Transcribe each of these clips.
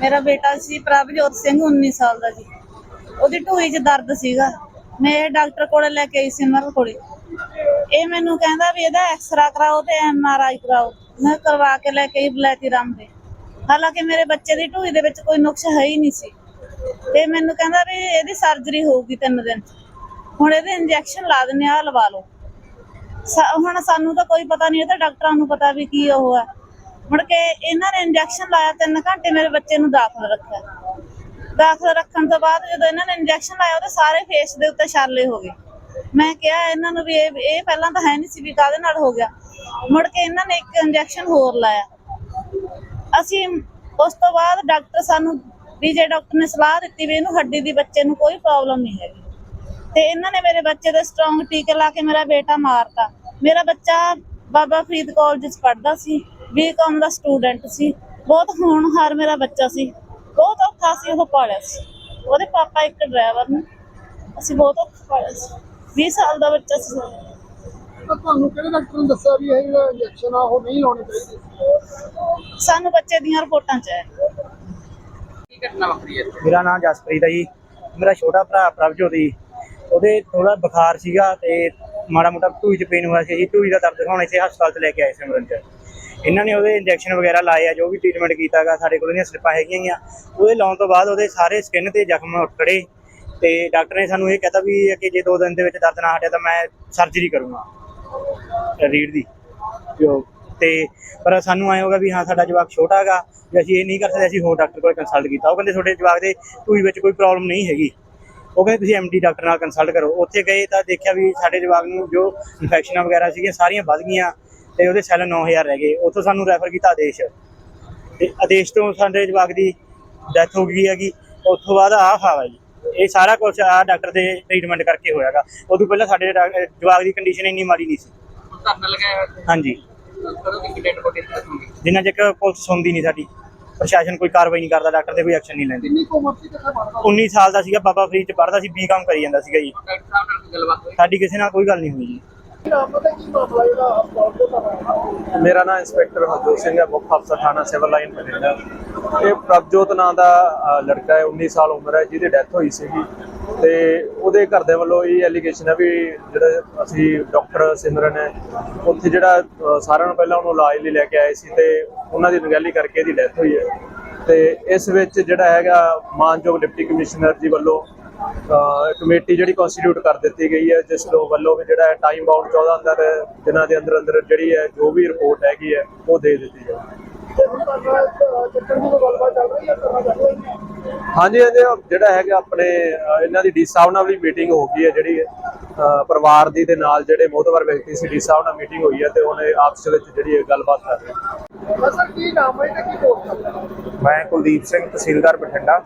ਮੇਰਾ ਬੇਟਾ ਸੀ ਪ੍ਰਭਜੋਤ ਸਿੰਘ 19 ਸਾਲ ਦਾ ਜੀ। ਉਹਦੀ ਢੂਈ 'ਚ ਦਰਦ ਸੀਗਾ। ਮੈਂ ਇਹ ਡਾਕਟਰ ਕੋਲੇ ਲੈ ਕੇ ਆਈ ਸਿਮਰ ਕੋਲੇ। ਇਹ ਮੈਨੂੰ ਕਹਿੰਦਾ ਵੀ ਇਹਦਾ ਐਕਸਰਾ ਕਰਾਓ ਤੇ ਐਮ ਆਰ ਆਈ ਕਰਾਓ। ਮੈਂ ਕਰਵਾ ਕੇ ਲੈ ਕੇ ਆਈ ਬਲੈਤੀ ਰਾਮ ਦੇ। ਹਾਲਾਂਕਿ ਮੇਰੇ ਬੱਚੇ ਦੀ ਢੂਈ ਦੇ ਵਿੱਚ ਕੋਈ ਨੁਕਸ ਹੈ ਹੀ ਨਹੀਂ ਸੀ। ਤੇ ਮੈਨੂੰ ਕਹਿੰਦਾ ਵੀ ਇਹਦੀ ਸਰਜਰੀ ਹੋਊਗੀ ਤਿੰਨ ਦਿਨ। ਹੁਣ ਇਹਦੇ ਇੰਜੈਕਸ਼ਨ ਲਾ ਦਿੰਨੇ ਆ ਲਵਾ ਲਓ। ਹੁਣ ਸਾਨੂੰ ਤਾਂ ਕੋਈ ਪਤਾ ਨਹੀਂ, ਇਹ ਤਾਂ ਡਾਕਟਰਾਂ ਨੂੰ ਪਤਾ ਵੀ ਕੀ ਉਹ ਹੈ। ਮੁੜ ਕੇ ਇਹਨਾਂ ਨੇ ਇੰਜੈਕਸ਼ਨ ਲਾਇਆ 3 ਘੰਟੇ ਮੇਰੇ ਬੱਚੇ ਨੂੰ ਦਾਖਲ ਰੱਖਿਆ। ਦਾਖਲ ਰੱਖਣ ਤੋਂ ਬਾਅਦ ਜਦੋਂ ਇਹਨਾਂ ਨੇ ਇੰਜੈਕਸ਼ਨ ਲਾਇਆ, ਉਹਦੇ ਸਾਰੇ ਫੇਸ ਦੇ ਉੱਤੇ ਛਾਲੇ ਹੋ ਗਏ। ਮੈਂ ਕਿਹਾ ਇਹਨਾਂ ਨੂੰ ਵੀ ਇਹ ਇਹ ਪਹਿਲਾਂ ਤਾਂ ਹੈ ਨਹੀਂ ਸੀ ਵੀ ਕਾਹਦੇ ਨਾਲ ਹੋ ਗਿਆ। ਮੁੜ ਕੇ ਇਹਨਾਂ ਨੇ ਇੱਕ ਇੰਜੈਕਸ਼ਨ ਹੋਰ ਲਾਇਆ। ਅਸੀਂ ਉਸ ਤੋਂ ਬਾਅਦ ਡਾਕਟਰ ਸਾਨੂੰ ਵੀ ਜੇ ਡਾਕਟਰ ਨੇ ਸਲਾਹ ਦਿੱਤੀ ਵੀ ਇਹਨੂੰ ਹੱਡੀ ਦੀ ਬੱਚੇ ਨੂੰ ਕੋਈ ਪ੍ਰੋਬਲਮ ਨਹੀਂ ਹੈਗੀ। ਤੇ ਇਹਨਾਂ ਨੇ ਮੇਰੇ ਬੱਚੇ ਦੇ ਸਟਰੋਂਗ ਟੀਕੇ ਲਾ ਕੇ ਮੇਰਾ ਬੇਟਾ ਮਾਰਤਾ। ਮੇਰਾ ਬੱਚਾ ਬਾਬਾ ਫਰੀਦ ਕਾਲਜ ਚ ਪੜ੍ਹਦਾ ਸੀ। ਬੀਕਾਮ ਦਾ ਸਟੂਡੈਂਟ ਸੀ। ਬਹੁਤ ਹੋਣਹਾਰ ਮੇਰਾ ਬੱਚਾ ਸੀ। ਬਹੁਤ ਔਖਾ ਸੀ ਉਹ ਪਾਲਿਆ ਸੀ। ਉਹਦੇ ਪਾਪਾ ਇੱਕ ਡਰਾਈਵਰ ਨੇ। ਅਸੀਂ ਬਹੁਤ ਔਖਾ ਪਾਲਿਆ ਸੀ। 20 ਸਾਲ ਦਾ ਬੱਚਾ ਸੀ ਸਾਡਾ। ਤਾਂ ਤੁਹਾਨੂੰ ਕਿਹੜੇ ਡਾਕਟਰ ਨੇ ਦੱਸਿਆ ਵੀ ਇਹ ਜਿਹੜਾ ਇੰਜੈਕਸ਼ਨ ਆ ਉਹ ਨਹੀਂ ਲਾਉਣੀ ਚਾਹੀਦੀ? ਸਾਨੂੰ ਬੱਚੇ ਦੀਆਂ ਰਿਪੋਰਟਾਂ ਚ ਹੈ। ਕੀ ਘਟਨਾ ਵਾਪਰੀ ਹੈ ਇੱਥੇ? ਮੇਰਾ ਨਾਮ ਜਸਪ੍ਰੀਤ ਹੈ ਜੀ। ਮੇਰਾ ਛੋਟਾ ਭਰਾ ਪ੍ਰਭਜੋਤ ਜੀ। ਉਹਦੇ ਥੋੜਾ ਬੁਖਾਰ ਸੀਗਾ ਤੇ ਮਾੜਾ ਮੋਟਾ ਢੂਈ ਚ ਪੇਨ ਹੋਇਆ ਸੀ ਜੀ ਢੂਈ ਦਾ ਦਰਦ ਦਿਖਾਉਣ ਇੱਥੇ ਹਸਪਤਾਲ ਚ ਲੈ ਕੇ ਆਏ ਸਿਮਰਨ ਚ ਇਹਨਾਂ ਨੇ ਉਹਦੇ ਇੰਜੈਕਸ਼ਨ ਵਗੈਰਾ ਲਾਏ ਆ ਜੋ ਵੀ ਟ੍ਰੀਟਮੈਂਟ ਕੀਤਾਗਾ ਸਾਡੇ ਕੋਲ ਇਹਦੀਆਂ ਸਲਿੱਪਾਂ ਹੈਗੀਆਂ ਗੀਆਂ ਉਹਦੇ ਲਾਉਣ ਤੋਂ ਬਾਅਦ ਉਹਦੇ ਸਾਰੇ ਸਕਿਨ ਤੇ ਜ਼ਖਮ ਉਤੜੇ ਤੇ ਡਾਕਟਰ ਨੇ ਸਾਨੂੰ ਇਹ ਕਹਤਾ ਵੀ ਕਿ ਜੇ ਦੋ ਦਿਨ ਦੇ ਵਿੱਚ ਦਰਦ ਨਾ ਹਟਿਆ ਤਾਂ ਮੈਂ ਸਰਜਰੀ ਕਰੂੰਗਾ। ਰੀੜ ਦੀ? ਜੋ ਤੇ ਪਰ ਸਾਨੂੰ ਆਏ ਹੋਗਾ ਵੀ ਹਾਂ ਸਾਡਾ ਜਵਾਕ ਛੋਟਾ ਹੈਗਾ ਵੀ ਅਸੀਂ ਇਹ ਨਹੀਂ ਕਰ ਸਕਦੇ ਅਸੀਂ ਹੋਰ ਡਾਕਟਰ ਕੋਲ ਕੰਸਲਟ ਕੀਤਾ। ਉਹ ਕਹਿੰਦੇ ਤੁਹਾਡੇ ਜਵਾਕ ਦੇ ਢੂਈ ਵਿੱਚ ਕੋਈ ਪ੍ਰੋਬਲਮ ਨਹੀਂ ਹੈਗੀ। ਉਹ ਕਹਿੰਦੇ ਤੁਸੀਂ ਐਮਡੀ ਡਾਕਟਰ ਨਾਲ ਕੰਸਲਟ ਕਰੋ। ਉੱਥੇ ਗਏ ਤਾਂ ਦੇਖਿਆ ਵੀ ਸਾਡੇ ਜਵਾਕ ਨੂੰ ਜੋ ਇਨਫੈਕਸ਼ਨਾਂ ਵਗੈਰਾ ਸੀਗੀਆਂ ਸਾਰੀਆਂ ਵੱਧ ਗਈਆਂ ਤੇ ਉਹਦੇ ਸੈੱਲ 9000 ਰਹਿ ਗਏ। ਉੱਥੋਂ ਸਾਨੂੰ ਰੈਫਰ ਕੀਤਾ ਆਦੇਸ਼। ਤੇ ਆਦੇਸ਼ ਤੋਂ ਸਾਡੇ ਜਵਾਕ ਦੀ ਡੈਥ ਹੋ ਗਈ ਹੈਗੀ। ਉੱਥੋਂ ਬਾਅਦ ਆਹ ਹਾਲ ਹੈ ਜੀ। ਇਹ ਸਾਰਾ ਕੁਝ ਆ ਡਾਕਟਰ ਦੇ ਟ੍ਰੀਟਮੈਂਟ ਕਰਕੇ ਹੋਇਆਗਾ। ਉਦੋਂ ਪਹਿਲਾਂ ਸਾਡੇ ਜਵਾਕ ਦੀ ਕੰਡੀਸ਼ਨ ਇੰਨੀ ਮਾੜੀ ਨਹੀਂ ਸੀ। ਧਰਨਾ ਲਗਾਇਆ। ਹਾਂਜੀ। ਜਿੰਨਾ ਚਿਰ ਪੁਲਿਸ ਸੁਣਦੀ ਨਹੀਂ ਸਾਡੀ। ਪ੍ਰਸ਼ਾਸਨ ਕੋਈ ਕਾਰਵਾਈ ਨਹੀਂ ਕਰਦਾ ਡਾਕਟਰ ਤੇ ਕੋਈ ਐਕਸ਼ਨ ਨਹੀਂ ਲੈਂਦੀ। ਕਿੰਨੀ ਕੁ ਉਮਰ ਸੀ ਕਿੱਥੇ ਪੜਦਾ 19 ਸਾਲ ਦਾ ਸੀਗਾ ਬਾਬਾ ਫਰੀਦ ਚ ਪੜ੍ਹਦਾ ਸੀ ਬੀਕਾਮ ਕਰੀ ਜਾਂਦਾ ਸੀਗਾ ਜੀ। ਡਾਕਟਰ ਸਾਹਿਬ ਨਾਲ ਕੋਈ ਗੱਲਬਾਤ ਹੋਈ? ਸਾਡੀ ਕਿਸੇ ਨਾਲ ਕੋਈ ਗੱਲ ਨਹੀਂ ਹੋਈ ਜੀ। ਮੇਰਾ ਨਾਮ ਇੰਸਪੈਕਟਰ ਹਰਜੋਤ ਸਿੰਘ ਹੈ ਮੁੱਖ ਅਫਸਰ ਥਾਣਾ ਸਿਵਲ ਲਾਈਨ ਬਠਿੰਡਾ ਇਹ ਪ੍ਰਭਜੋਤ ਨਾਂ ਦਾ ਲੜਕਾ ਹੈ 19 ਸਾਲ ਉਮਰ ਹੈ ਜਿਹਦੀ ਡੈਥ ਹੋਈ ਸੀਗੀ। ਤੇ ਉਹਦੇ ਘਰਦਿਆਂ ਵੱਲੋਂ ਇਹ ਐਲੀਗੇਸ਼ਨ ਹੈ ਵੀ ਜਿਹੜਾ ਅਸੀਂ ਡਾਕਟਰ ਸਿਮਰਨ ਹੈ, ਉੱਥੇ ਜਿਹੜਾ ਸਾਰਿਆਂ ਨੂੰ ਪਹਿਲਾਂ ਉਹਨੂੰ ਇਲਾਜ ਲਈ ਲੈ ਕੇ ਆਏ ਸੀ ਤੇ ਉਹਨਾਂ ਦੀ ਨਗਹਿਲੀ ਕਰਕੇ ਇਹਦੀ ਡੈਥ ਹੋਈ ਹੈ। ਤੇ ਇਸ ਵਿੱਚ ਜਿਹੜਾ ਹੈਗਾ ਮਾਨਯੋਗ ਡਿਪਟੀ ਕਮਿਸ਼ਨਰ ਜੀ ਵੱਲੋਂ ਕਮੇਟੀ ਜਿਹੜੀ ਕਨਸਟੀਟਿਊਟ ਕਰ ਦਿੱਤੀ ਗਈ ਹੈ, ਜਿਸ ਤੋਂ ਵੱਲੋਂ ਵੀ ਜਿਹੜਾ ਟਾਈਮ ਬਾਉਂਡ 14 ਅੰਦਰ, ਦਿਨਾਂ ਦੇ ਅੰਦਰ ਅੰਦਰ ਜਿਹੜੀ ਹੈ, ਜੋ ਵੀ ਰਿਪੋਰਟ ਹੈਗੀ ਹੈ, ਉਹ ਦੇ ਦਿੱਤੀ ਜਾਵੇ ਹੁਣ ਤੱਕ ਚੱਕਰ ਦੀ ਕੋਈ ਗੱਲਬਾਤ ਚੱਲ ਰਹੀ ਹੈ ਕਰਨਾ ਚੱਲ ਰਹੀ ਹਾਂਜੀ ਇਹਦੇ ਜਿਹੜਾ ਹੈਗਾ ਆਪਣੇ ਇਹਨਾਂ ਦੀ ਡੀ ਸਾਹਿਬ ਨਾਲ ਵੀ ਮੀਟਿੰਗ ਹੋ ਗਈ ਹੈ ਜਿਹੜੀ ਪਰਿਵਾਰ ਦੀ ਦੇ ਨਾਲ ਜਿਹੜੇ ਮੋਹਤਵਰ ਵਿਅਕਤੀ ਸੀ ਡੀ ਸਾਹਿਬ ਨਾਲ ਮੀਟਿੰਗ ਹੋਈ ਹੈ ਤੇ ਉਹਨੇ ਆਪਸ ਵਿੱਚ ਜਿਹੜੀ ਇਹ ਗੱਲਬਾਤ ਕਰ ਰਹੇ ਅਸਲ ਕੀ ਨਾਮ ਹੈ ਤੇ ਕੀ ਕੋਰਸ ਕਰਦਾ ਹੈ? ਮੈਂ ਕੁਲਦੀਪ ਸਿੰਘ ਤਹਿਸੀਲਦਾਰ ਬਠਿੰਡਾ।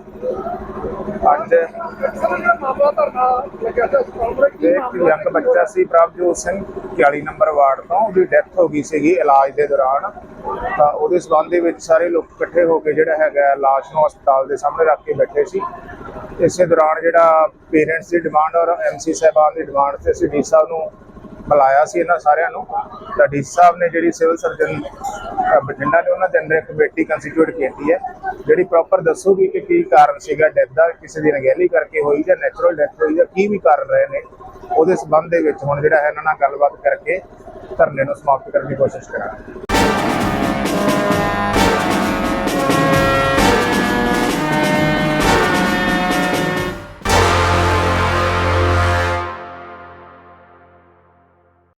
ਅੱਜ ਇੱਕ ਯੰਗ ਬੱਚਾ ਸੀ ਪ੍ਰਭਜੋਤ ਸਿੰਘ 41 ਨੰਬਰ ਵਾਰਡ ਤੋਂ, ਉਹਦੀ ਡੈਥ ਹੋ ਗਈ ਸੀਗੀ ਇਲਾਜ ਦੇ ਦੌਰਾਨ। ਤਾਂ ਉਹਦੇ ਸਬੰਧ ਦੇ ਵਿੱਚ ਸਾਰੇ ਲੋਕ ਇਕੱਠੇ ਹੋ ਕੇ ਜਿਹੜਾ ਹੈਗਾ ਲਾਸ਼ ਨੂੰ ਹਸਪਤਾਲ ਦੇ ਸਾਹਮਣੇ ਰੱਖ ਕੇ ਬੈਠੇ ਸੀ। ਇਸੇ ਦੌਰਾਨ ਜਿਹੜਾ ਪੇਰੈਂਟਸ ਦੀ ਡਿਮਾਂਡ ਔਰ ਐਮਸੀ ਸਾਹਿਬਾਨ ਦੀ ਡਿਮਾਂਡ ਤੇ ਅਸੀਂ ਡੀ ਸਾਹਿਬ ਨੂੰ ਬੁਲਾਇਆ ਸੀ ਇਹਨਾਂ ਸਾਰਿਆਂ ਨੂੰ। ਤਾਂ ਡੀ ਸਾਹਿਬ ਨੇ ਜਿਹੜੀ ਸਿਵਲ ਸਰਜਨ ਬਠਿੰਡਾ ਨੇ ਉਹਨਾਂ ਦੇ ਅੰਦਰ ਇੱਕ ਕਮੇਟੀ ਕੰਸਟੀਟਿਊਟ ਕੀਤੀ ਹੈ। ਜਿਹੜੀ ਪ੍ਰੋਪਰ ਦੱਸੂਗੀ ਕਿ ਕੀ ਕਾਰਨ ਸੀਗਾ ਡੈਥ ਦਾ, ਕਿਸੇ ਦੀ ਨਗਹਿਲੀ ਕਰਕੇ ਹੋਈ ਜਾਂ ਨੈਚੁਰਲ ਡੈਥ ਹੋਈ ਜਾਂ ਕੀ ਵੀ ਕਾਰਨ ਰਹੇ ਨੇ, ਉਹਦੇ ਸਬੰਧ ਦੇ ਵਿੱਚ ਹੁਣ ਜਿਹੜਾ ਹੈ ਇਹਨਾਂ ਨਾਲ ਗੱਲਬਾਤ ਕਰਕੇ ਧਰਨੇ ਨੂੰ ਸਮਾਪਤ ਕਰਨ ਦੀ ਕੋਸ਼ਿਸ਼ ਕਰਾਂਗੇ।